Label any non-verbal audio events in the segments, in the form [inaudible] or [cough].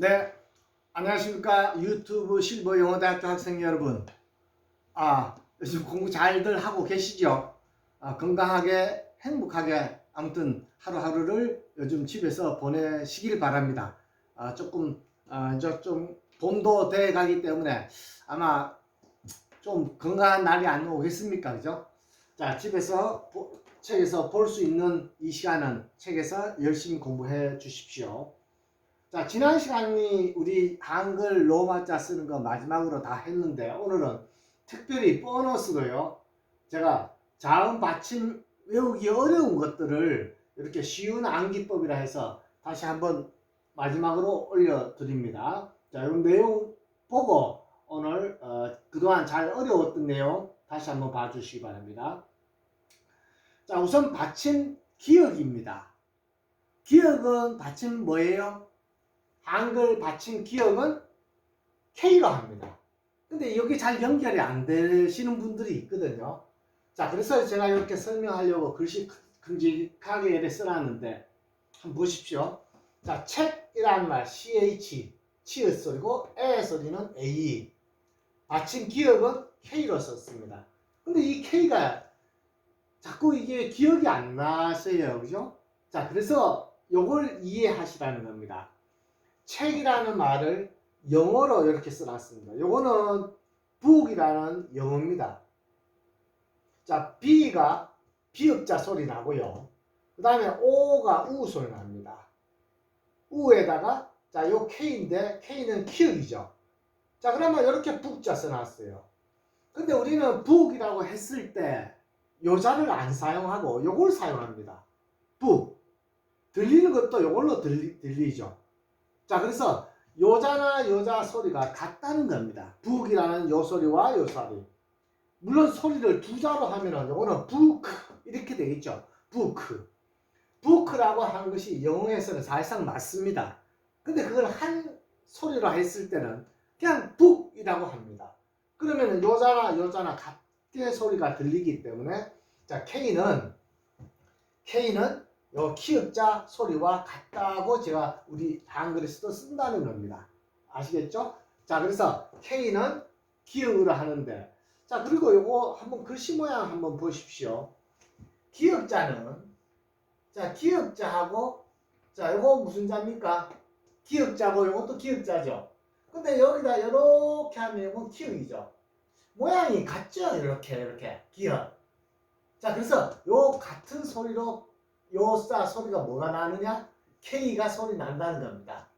네, 안녕하십니까 유튜브 실버 영어대학교 학생 여러분. 아 요즘 공부 잘들 하고 계시죠? 아, 건강하게 행복하게 아무튼 하루하루를 요즘 집에서 보내시길 바랍니다. 아, 조금 아, 이제 좀 봄도 돼 가기 때문에 아마 좀 건강한 날이 안 오겠습니까, 그죠? 자 집에서 보- 책에서 볼 수 있는 이 시간은 책에서 열심히 공부해 주십시오. 자, 지난 시간이 우리 한글 로마자 쓰는 거 마지막으로 다 했는데 오늘은 특별히 보너스로요. 제가 자음 받침 외우기 어려운 것들을 이렇게 쉬운 암기법이라 해서 다시 한번 마지막으로 올려드립니다. 자, 이 내용 보고 오늘 어, 그동안 잘 어려웠던 내용 다시 한번 봐주시기 바랍니다. 자, 우선 받침 기억입니다. 기억은 받침 뭐예요? 한글 받침 기억은 K로 합니다. 근데 여기 잘 연결이 안 되시는 분들이 있거든요. 자, 그래서 제가 이렇게 설명하려고 글씨 큼직하게 이렇게 써놨는데 한번 보십시오. 자, 책이라는 말 CH, 치읓 소리고 에 소리는 A. 받침 기억은 K로 썼습니다. 근데 이 K가 자꾸 이게 기억이 안 나세요. 그죠? 자, 그래서 요걸 이해하시라는 겁니다. 책이라는 말을 영어로 이렇게 써놨습니다. 요거는 book이라는 영어입니다. 자, B가 비읍자 소리 나고요. 그 다음에 O가 우 소리 납니다. 우에다가 자, 요 K인데 K는 키읔이죠. 자, 그러면 이렇게 북자 써놨어요. 근데 우리는 북이라고 했을 때 요자를 안 사용하고 요걸 사용합니다. 북. 들리는 것도 요걸로 들리, 들리죠. 자, 그래서 여자나 여자 소리가 같다는 겁니다. 북이라는 요 소리와 요 소리. 물론 소리를 두 자로 하면은 요거는 부크 이렇게 되겠죠. 부크. 부크라고 하는 것이 영어에서는 사실상 맞습니다. 근데 그걸 한 소리로 했을 때는 그냥 북이라고 합니다. 그러면은 여자나 여자나 같게 소리가 들리기 때문에 자 K는 K는 요 키읔자 소리와 같다고 제가 우리 한글에서도 쓴다는 겁니다. 아시겠죠? 자, 그래서 K는 기역으로 하는데 자, 그리고 요거 한번 글씨 모양 한번 보십시오. 기역자는 자, 기역자하고 자, 요거 무슨 자입니까? 기역자고 요것도 기역자죠. 근데 여기다 이렇게 하면 이건 키읔이죠. 모양이 같죠? 이렇게 이렇게 기역. 자, 그래서 요 같은 소리로 요자 소리가 뭐가 나느냐? K가 소리 난다는 겁니다.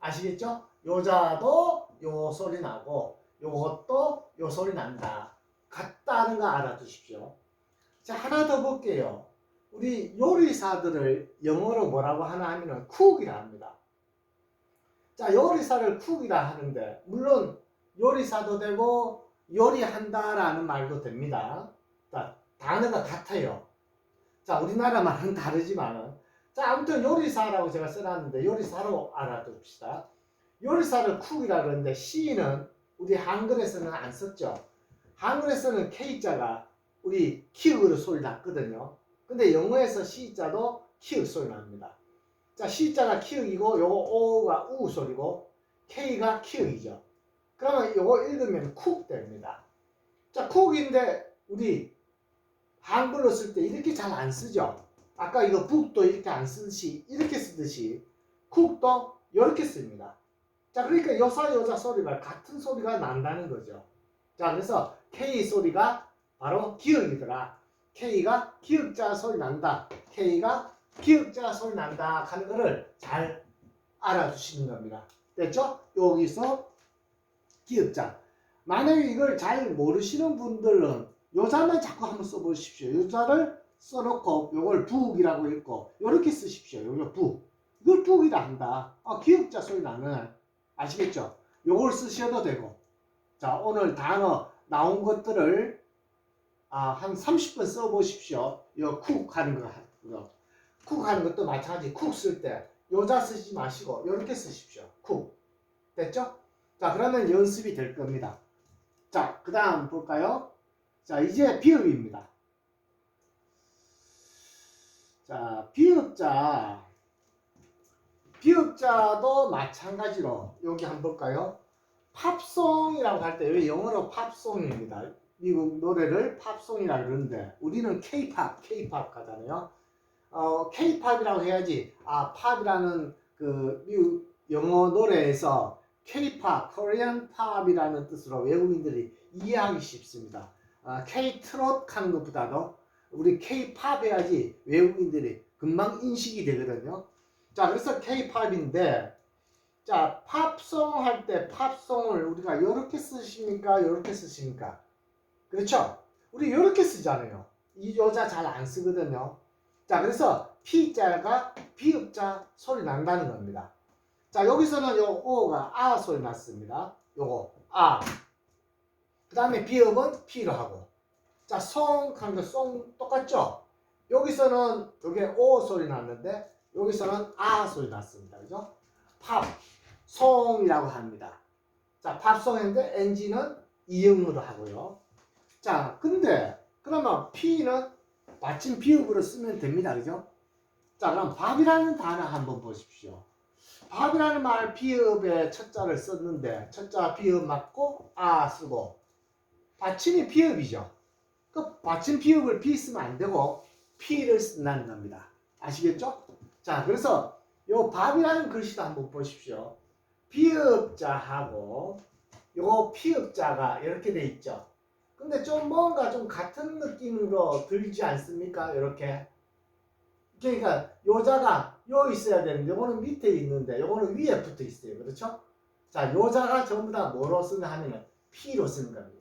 아시겠죠? 요자도 요 소리 나고 요것도 요 소리 난다. 같다는 거 알아두십시오. 자, 하나 더 볼게요. 우리 요리사들을 영어로 뭐라고 하나 하면은 쿡이라 합니다. 자, 요리사를 쿡이라 하는데 물론 요리사도 되고 요리한다라는 말도 됩니다. 자, 단어가 같아요. 자, 우리나라 말은 [laughs] 다르지만은. 자, 아무튼 요리사라고 제가 써놨는데, 요리사로 알아둡시다. 요리사를 쿡이라 그러는데, C는 우리 한글에서는 안 썼죠. 한글에서는 K자가 우리 키읔으로 소리 났거든요. 근데 영어에서 C자도 키읔 소리 납니다. 자, C자가 키읔이고, 요거 O가 우 소리고, K가 키읔이죠. 그러면 요거 읽으면 쿡 됩니다. 자, 쿡인데, 우리 한글로 쓸 때 이렇게 잘 안 쓰죠. 아까 이거 북도 이렇게 안 쓰듯이 이렇게 쓰듯이 쿡도 이렇게 씁니다. 자, 그러니까 여사 여자 소리가 같은 소리가 난다는 거죠. 자, 그래서 K 소리가 바로 기역이더라. K가 기역자 소리 난다. K가 기역자 소리 난다 하는 거를 잘 알아두시는 겁니다. 됐죠? 여기서 기역자. 만약에 이걸 잘 모르시는 분들은 요자만 자꾸 한번 써보십시오. 요자를 써놓고 요걸 북이라고 읽고 요렇게 쓰십시오. 요거 북. 이걸 북이라 한다. 아, 기억자 소리 나는 아시겠죠? 요걸 쓰셔도 되고. 자, 오늘 단어 나온 것들을 아, 한 30분 써보십시오. 요쿡 하는 거. 요. 쿡 하는 것도 마찬가지. 쿡 쓸때 요자 쓰지 마시고 요렇게 쓰십시오. 쿡. 됐죠? 자, 그러면 연습이 될 겁니다. 자, 그 다음 볼까요? 자, 이제 비읍입니다. 자, 비읍자. 비읍자도 마찬가지로 여기 한번 볼까요? 팝송이라고 할 때 여기 영어로 팝송입니다. 미국 노래를 팝송이라 그러는데 우리는 K-팝, K-팝 가잖아요. 어, K-팝이라고 해야지 아 팝이라는 그 미국 영어 노래에서 K-팝, 코리안 팝이라는 뜻으로 외국인들이 이해하기 쉽습니다. 아, K-트롯 하는 것보다도 우리 K-팝 해야지 외국인들이 금방 인식이 되거든요. 자, 그래서 K-팝인데 자, 팝송 할 때 팝송을 우리가 이렇게 쓰십니까? 이렇게 쓰십니까? 그렇죠? 우리 이렇게 쓰잖아요. 이 여자 잘 안 쓰거든요. 자, 그래서 P자가 비읍자 소리 난다는 겁니다. 자, 여기서는 요 O가 아 소리 났습니다. 요거 아. 그 다음에 비읍은 P로 하고. 자, 송 하는 거송 똑같죠? 여기서는 요게 O 소리 났는데 여기서는 아 소리 났습니다. 그죠? 팝, 송이라고 합니다. 자, 팝송인데 NG는 이음으로 하고요. 자, 근데 그러면 P는 마침 비읍으로 쓰면 됩니다. 그죠? 자, 그럼 밥이라는 단어 한번 보십시오. 밥이라는 말 비읍에 첫자를 썼는데 첫자 비읍 맞고 아 쓰고 받침이 비읍이죠. 그 받침 비읍을 비 쓰면 안 되고 P를 쓴다는 겁니다. 아시겠죠? 자, 그래서 요 밥이라는 글씨도 한번 보십시오. 비읍자하고 요거 피읍자가 이렇게 돼 있죠. 근데 좀 뭔가 좀 같은 느낌으로 들지 않습니까? 이렇게. 그러니까 요자가 요 있어야 되는데 요거는 밑에 있는데 요거는 위에 붙어 있어요. 그렇죠? 자, 요자가 전부 다 뭐로 쓰냐 하면은 피로 쓰는 겁니다.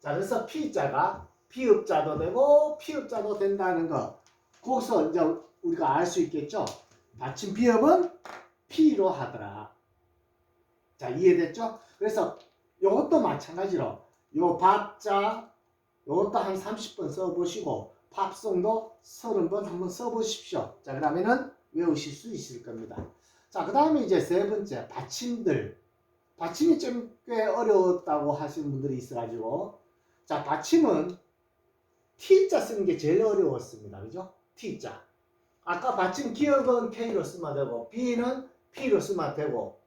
자, 그래서 피자가 피읍자도 되고 피읍자도 된다는 거. 거기서 이제 우리가 알 수 있겠죠? 받침 비읍은 피로 하더라. 자, 이해됐죠? 그래서 요것도 마찬가지로 요 밥자 요것도 한 30번 써보시고 팝송도 30번 한번 써보십시오. 자, 그러면은 외우실 수 있을 겁니다. 자, 그 다음에 이제 세 번째 받침들. 받침이 좀 꽤 어려웠다고 하시는 분들이 있어가지고 자, 받침은 T자 쓰는 게 제일 어려웠습니다. 그죠? T자. 아까 받침 기억은 K로 쓰면 되고 B는 P로 쓰면 되고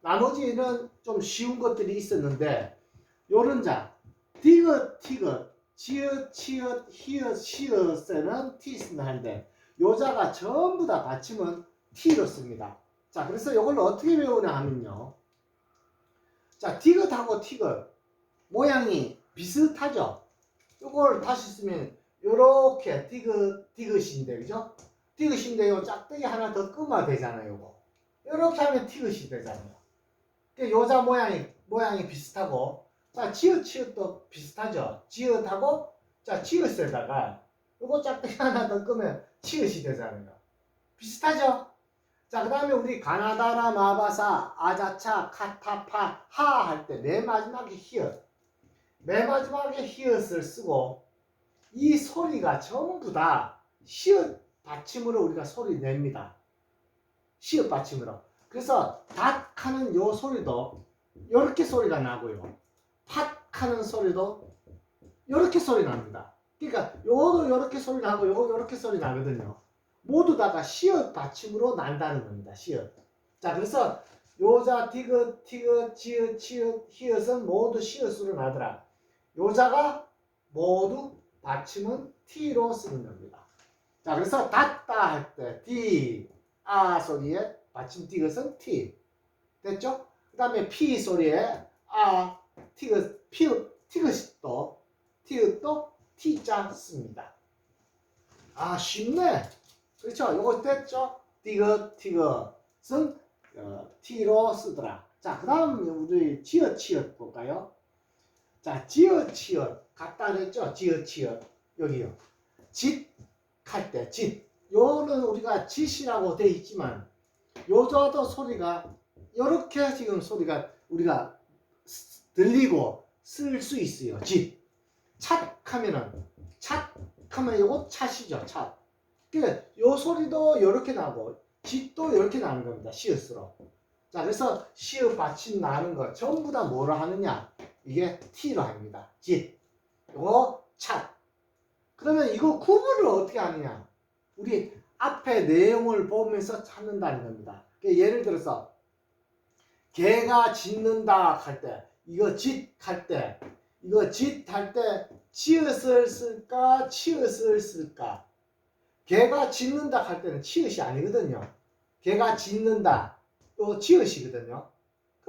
나머지는 좀 쉬운 것들이 있었는데 요런 자 디귿 티귿 지읒 치읒 히읗 시읒에는 T 쓴다 하는데 요자가 전부 다 받침은 T로 씁니다. 자 그래서 이걸 어떻게 배우냐 하면요. 자 디귿하고 티귿 모양이 비슷하죠. 이걸 다시 쓰면 요렇게 디귿 디귿인데 그죠? 디귿인데 요 짝대기 하나 더 끄면 되잖아요. 요거. 이렇게 하면 티귿이 되잖아요. 그 요자 모양이 모양이 비슷하고 자 지읒 치읒도 비슷하죠. 지읒하고 자 지읒에다가 요거 짝대기 하나 더 끄면 치읒이 되잖아요. 비슷하죠? 자, 그 다음에 우리 가나다라, 마바사, 아자차, 카타파, 하 할 때 맨 마지막에 히읗. 맨 마지막에 히읗을 쓰고 이 소리가 전부 다 시읒 받침으로 우리가 소리 냅니다. 시읒 받침으로. 그래서 닷 하는 요 소리도 요렇게 소리가 나고요. 팟 하는 소리도 요렇게 소리 납니다. 그러니까 요거도 요렇게 소리 나고 요거 요렇게 소리 나거든요. 모두 다가 시읒 받침으로 난다는 겁니다. 시읒. 자, 그래서 요자, 디귿, 티귿, 지읒, 치읒, 히읗은 모두 시읒으로 나더라. 요자가 모두 받침은 T로 쓰는 겁니다. 자, 그래서 닿다 할 때 D, 아 소리에 받침 디귿은 T. 됐죠? 그 다음에 P 소리에 아, 티귿, 피, 티귿이 또, 티귿도 T자 씁니다. 아, 쉽네. 그렇죠? 요거 됐죠? 디귿, 티귿은 어, T로 쓰더라. 자, 그 다음 우리 지읒, 치읒 볼까요? 자, 지읒, 치읒. 갖다 냈죠? 지읒, 치읒. 여기요. 짓, 할 때, 짓. 요는 우리가 짓이라고 돼 있지만, 요저도 소리가, 요렇게 지금 소리가 우리가 쓰- 들리고 쓸 수 있어요. 짓. 찻 하면은, 찻 하면 요거 찻이죠. 찻. 그, 요 소리도 요렇게 나고, 짓도 요렇게 나는 겁니다. 시읒으로. 자, 그래서 시읒 받침 나는 거 전부 다 뭐로 하느냐? 이게 T로 합니다. 짓. 요거 찻. 그러면 이거 구분을 어떻게 하느냐? 우리 앞에 내용을 보면서 찾는다는 겁니다. 그 예를 들어서 개가 짖는다 할 때 이거 짓 할 때 이거 짓 할 때 치읓을 쓸까 치읓을 쓸까 개가 짖는다 할 때는 치읓이 아니거든요 개가 짖는다 또 치읓이거든요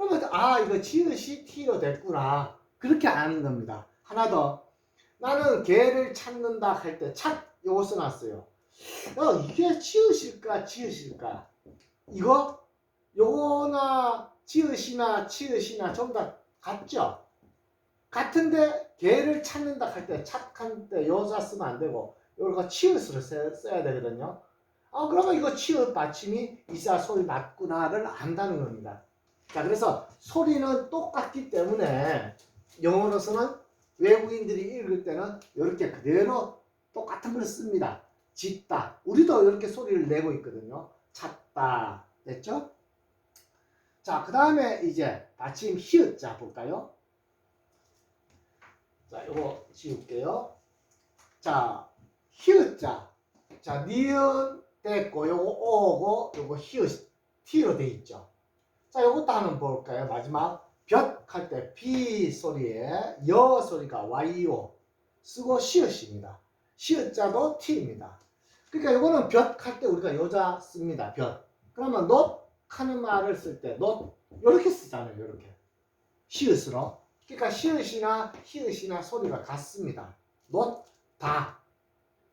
그러면 아 이거 치읓이 t로 됐구나. 그렇게 아는 겁니다. 하나 더. 나는 개를 찾는다 할 때 찾 요거 써놨어요. 어, 이게 치읓일까 치읓일까? 이거? 요거나 치읓이나 치읓이나 전부 다 같죠? 같은데 개를 찾는다 할 때 찾할 때 여자 쓰면 안 되고 이거 치읓으로 써- 써야 되거든요. 아 그러면 이거 치읓 받침이 이사 소리 났구나를 안다는 겁니다 자 그래서 소리는 똑같기 때문에 영어로서는 외국인들이 읽을 때는 이렇게 그대로 똑같은 걸 씁니다. 짖다. 우리도 이렇게 소리를 내고 있거든요. 찾다. 됐죠? 자 그 다음에 이제 받침 히읗자 볼까요? 자 이거 지울게요. 자 히읗자. 자 니은 됐고 요거 오고 요거 히읗 t로 돼 있죠 자 요것도 한번 볼까요? 마지막. 볕할때 B 소리에 여 소리가 YO 쓰고 시읒입니다. 시읒자도 T입니다. 그러니까 요거는 볕할때 우리가 여자 씁니다 볕 그러면 not 하는 말을 쓸 때 not 요렇게 쓰잖아요 요렇게. 시읒으로. 그러니까 시읒이나 히읗이나 소리가 같습니다. not 다.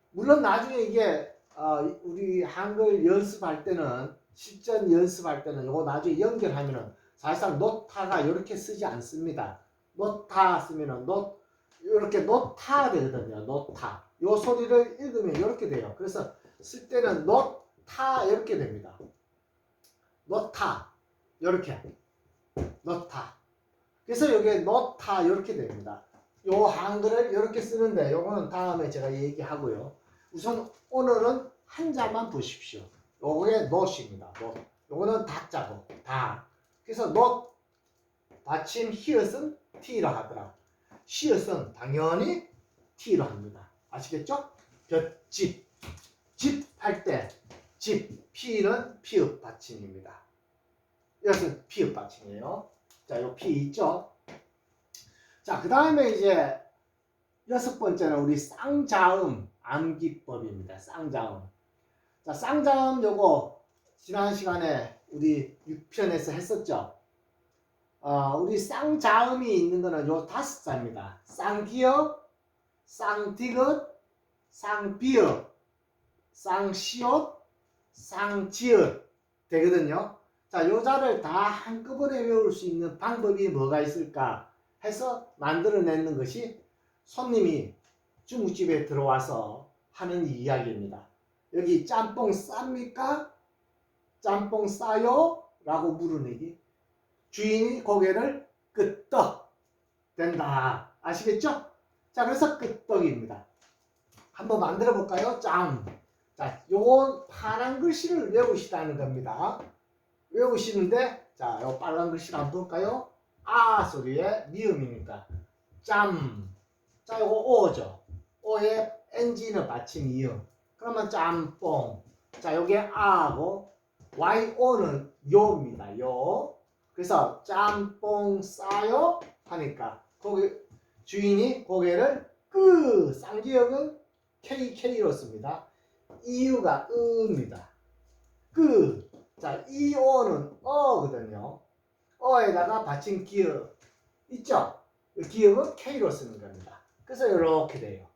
물론 나중에 이게 어, 우리 한글 연습할 때는 실전 연습할 때는 요거 나중에 연결하면은 사실상 노타가 이렇게 쓰지 않습니다. 노타 쓰면은 노 이렇게 노타 되거든요. 노타. 요 소리를 읽으면 이렇게 돼요. 그래서 쓸 때는 노타 이렇게 됩니다. 노타 이렇게 노타. 그래서 여기 노타 이렇게 됩니다. 요 한글을 이렇게 쓰는데 요거는 다음에 제가 얘기하고요. 우선 오늘은 한자만 보십시오. 요게 not입니다. not. 요거는 다자고 다. 그래서 not 받침 히읗은 t라 하더라. 시읒은 당연히 t로 합니다. 아시겠죠? 볕집 집 할 때 집, 피는 피읍 받침입니다. 이것은 피읍 받침이에요. 자, 요피 있죠? 자, 그 다음에 이제 여섯 번째는 우리 쌍자음 암기법입니다. 쌍자음. 자, 쌍자음 요거 지난 시간에 우리 6편에서 했었죠. 어, 우리 쌍자음이 있는 거는 요 다섯 자입니다. 쌍기역, 쌍디귿, 쌍비역, 쌍시옷, 쌍지읒 되거든요. 자, 요 자를 다 한꺼번에 외울 수 있는 방법이 뭐가 있을까 해서 만들어내는 것이 손님이 중국집에 들어와서 하는 이야기입니다. 여기 짬뽕 쌉니까? 짬뽕 싸요? 라고 물어내기. 주인이 고개를 끄떡 된다. 아시겠죠? 자, 그래서 끄떡입니다. 한번 만들어 볼까요? 짬. 자, 요 파란 글씨를 외우시다는 겁니다. 외우시는데, 자, 요 빨간 글씨를 한번 볼까요? 아 소리의 미음이니까. 짬. 자, 요거 오죠. 오에 NG는 받침 이음. 그러면 짬뽕. 자, 요게 아고 YO는 요입니다. 요. 그래서 짬뽕 싸요 하니까 거기 주인이 고개를 끄 쌍기역은 KK로 씁니다. 이유가 으입니다. 끄. 자, 이오는 어거든요. 어에다가 받침 기역 있죠? 기역은 K로 쓰는 겁니다. 그래서 이렇게 돼요.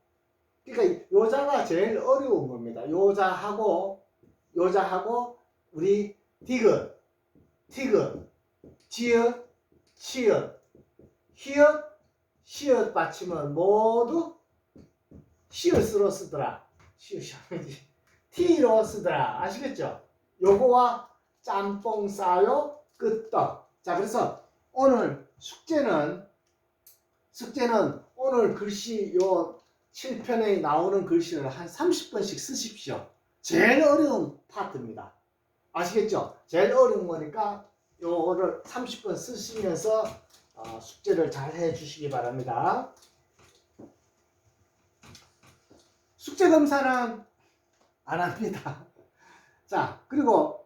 그러니까 요자가 제일 어려운 겁니다. 요자하고 요자하고 우리 디귿, 티귿, 지읒, 치읒, 히읗, 시읒 받침은 모두 시읒으로 쓰더라. 시읒이 아니지. T로 쓰더라. 아시겠죠? 요거와 짬뽕 싸요 끄떡. 자, 그래서 오늘 숙제는 숙제는 오늘 글씨 요 7편에 나오는 글씨를 한 30번씩 쓰십시오. 제일 어려운 파트입니다. 아시겠죠? 제일 어려운 거니까 요거를 30번 쓰시면서 어, 숙제를 잘 해주시기 바랍니다. 숙제 검사는 안 합니다. [laughs] 자, 그리고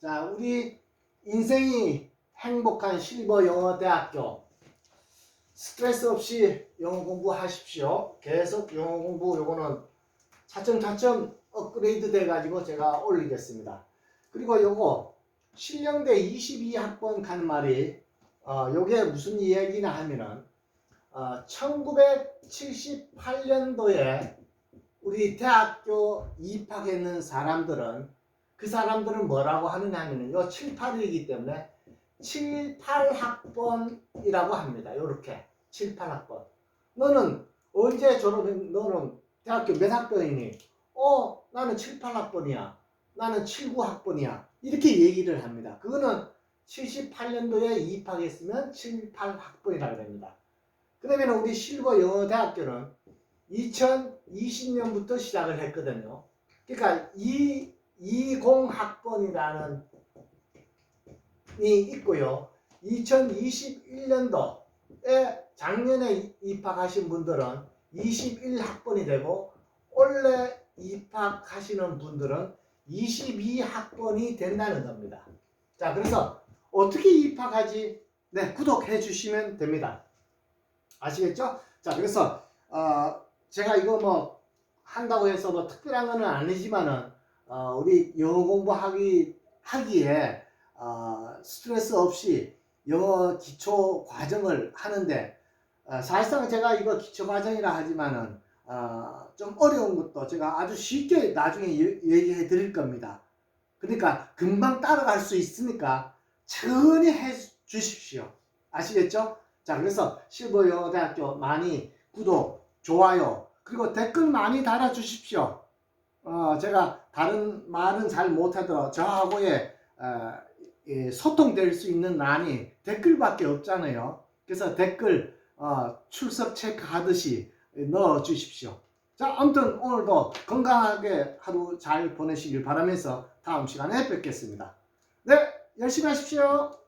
자, 우리 인생이 행복한 실버 영어 대학교. 스트레스 없이 영어 공부하십시오. 계속 영어 공부 요거는 차츰 차츰 업그레이드 돼가지고 제가 올리겠습니다. 그리고 요거 신령대 22학번 간 말이 어, 요게 무슨 이야기나 하면은 어, 1978년도에 우리 대학교 입학했는 사람들은 그 사람들은 뭐라고 하느냐 하면은 요 7, 8이기 때문에 7, 8학번이라고 합니다. 요렇게 7, 8학번. 너는 언제 졸업했, 너는 대학교 몇 학번이니? 어, 나는 7, 8학번이야. 나는 7, 9학번이야. 이렇게 얘기를 합니다. 그거는 78년도에 입학했으면 7, 8학번이라고 됩니다. 그러면 우리 실버 영어 대학교는 2020년부터 시작을 했거든요. 그러니까 이 20학번이라는 이 있고요. 2021년도에 작년에 입학하신 분들은 21학번이 되고 올해 입학하시는 분들은 22학번이 된다는 겁니다. 자, 그래서 어떻게 입학하지? 네, 구독해 주시면 됩니다. 아시겠죠? 자, 그래서 어, 제가 이거 뭐 한다고 해서 뭐 특별한 거는 아니지만은 어, 우리 영어 공부하기 하기에 어, 스트레스 없이 영어 기초 과정을 하는데 어, 사실상 제가 이거 기초 과정이라 하지만은 어, 좀 어려운 것도 제가 아주 쉽게 나중에 예- 얘기해 드릴 겁니다. 그러니까 금방 따라갈 수 있으니까 천천히 해 주십시오. 아시겠죠? 자, 그래서 실버 영어대학교 많이 구독, 좋아요, 그리고 댓글 많이 달아 주십시오. 어, 제가 다른 말은 잘 못하더라도 저하고의 어, 예, 소통될 수 있는 난이 댓글밖에 없잖아요. 그래서 댓글 어, 출석 체크하듯이 넣어 주십시오. 자, 아무튼 오늘도 건강하게 하루 잘 보내시길 바라면서 다음 시간에 뵙겠습니다. 네, 열심히 하십시오.